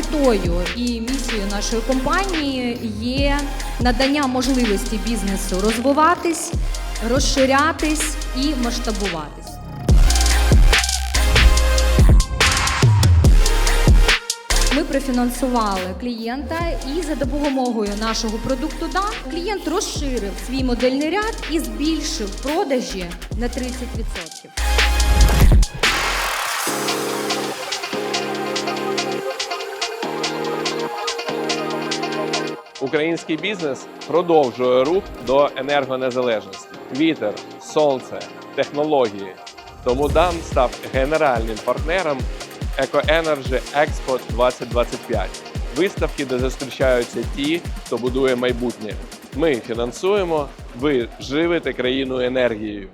метою і місією нашої компанії є надання можливості бізнесу розвиватись, розширятись і масштабуватись. Ми профінансували клієнта, і за допомогою нашого продукту ДАН клієнт розширив свій модельний ряд і збільшив продажі на 30%. Український бізнес продовжує рух до енергонезалежності. Вітер, сонце, технології. Тому ДАН став генеральним партнером EcoEnergy Expo 2025. Виставки, де зустрічаються ті, хто будує майбутнє. Ми фінансуємо, ви живете країну енергією.